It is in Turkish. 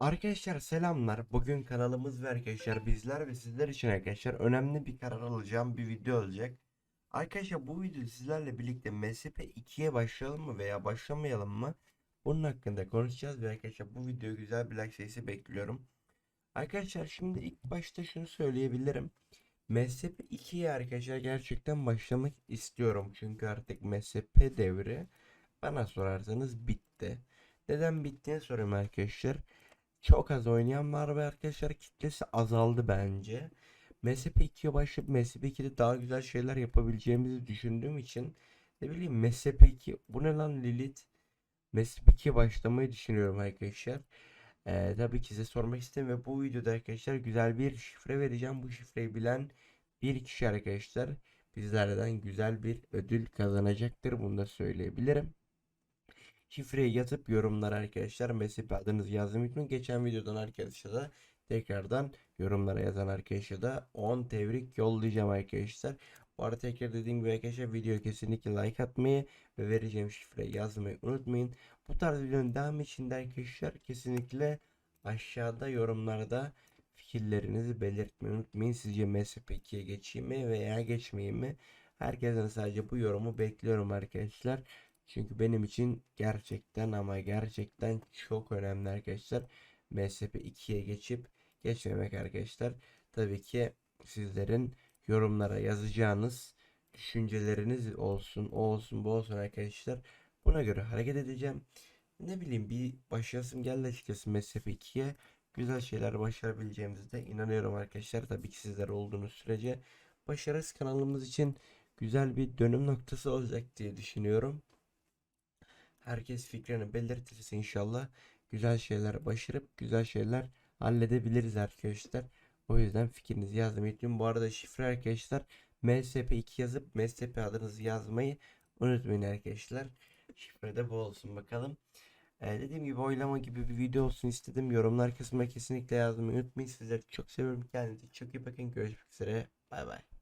Arkadaşlar selamlar. Bugün kanalımız ve arkadaşlar bizler ve sizler için arkadaşlar önemli bir karar alacağım bir video olacak. Arkadaşlar bu video sizlerle birlikte MSP 2'ye başlayalım mı veya başlamayalım mı? Bunun hakkında konuşacağız ve arkadaşlar bu videoya güzel bir like sayısı bekliyorum. Arkadaşlar şimdi ilk başta şunu söyleyebilirim. MSP 2'ye arkadaşlar gerçekten başlamak istiyorum. Çünkü artık MSP devri bana sorarsanız bitti. Neden bittiğini sorayım arkadaşlar. Çok az oynayan var ve arkadaşlar kitlesi azaldı bence. MSP 2'ye başlayıp MSP 2'de daha güzel şeyler yapabileceğimizi düşündüğüm için ne bileyim MSP 2 bu ne lan Lilith? MSP 2'ye başlamayı düşünüyorum arkadaşlar. Ee, tabii ki size sormak istedim ve bu videoda arkadaşlar güzel bir şifre vereceğim. Bu şifreyi bilen bir kişi arkadaşlar bizlerden güzel bir ödül kazanacaktır. Bunu da söyleyebilirim. Şifreyi yazıp yorumlara arkadaşlar MSP adınızı yazmayı unutmayın. Geçen videodan arkadaşlar da tekrardan yorumlara yazan arkadaşa da 10 tebrik yollayacağım arkadaşlar. Bu arada tekrar dediğim gibi arkadaşlar videoya kesinlikle like atmayı ve vereceğim şifreyi yazmayı unutmayın. Bu tarz videonun devamı için de arkadaşlar kesinlikle aşağıda yorumlarda fikirlerinizi belirtmeyi unutmayın. Sizce MSP 2'ye geçeyim mi veya geçmeyeyim mi? Herkesten sadece bu yorumu bekliyorum arkadaşlar. Çünkü benim için gerçekten ama gerçekten çok önemli arkadaşlar. MSP 2'ye geçip geçmemek arkadaşlar. Tabii ki sizlerin yorumlara yazacağınız düşünceleriniz olsun, o olsun, bu olsun arkadaşlar. Buna göre hareket edeceğim. Ne bileyim bir başlasım geldi açıkçası MSP 2'ye. Güzel şeyler başarabileceğimize inanıyorum arkadaşlar. Tabii ki sizler olduğunuz sürece başarısız kanalımız için güzel bir dönüm noktası olacak diye düşünüyorum. Herkes fikrini belirtirse inşallah güzel şeyler başarıp güzel şeyler halledebiliriz arkadaşlar. O yüzden fikrinizi yazmayı unutmayın. Bu arada şifre arkadaşlar MSP2 yazıp MSP adınızı yazmayı unutmayın arkadaşlar. Şifre de bu olsun bakalım. Ee, dediğim gibi oylama gibi bir video olsun istedim. Yorumlar kısmına kesinlikle yazmayı unutmayın. Sizleri çok seviyorum. Kendinize çok iyi bakın. Görüşmek üzere. Bay bay.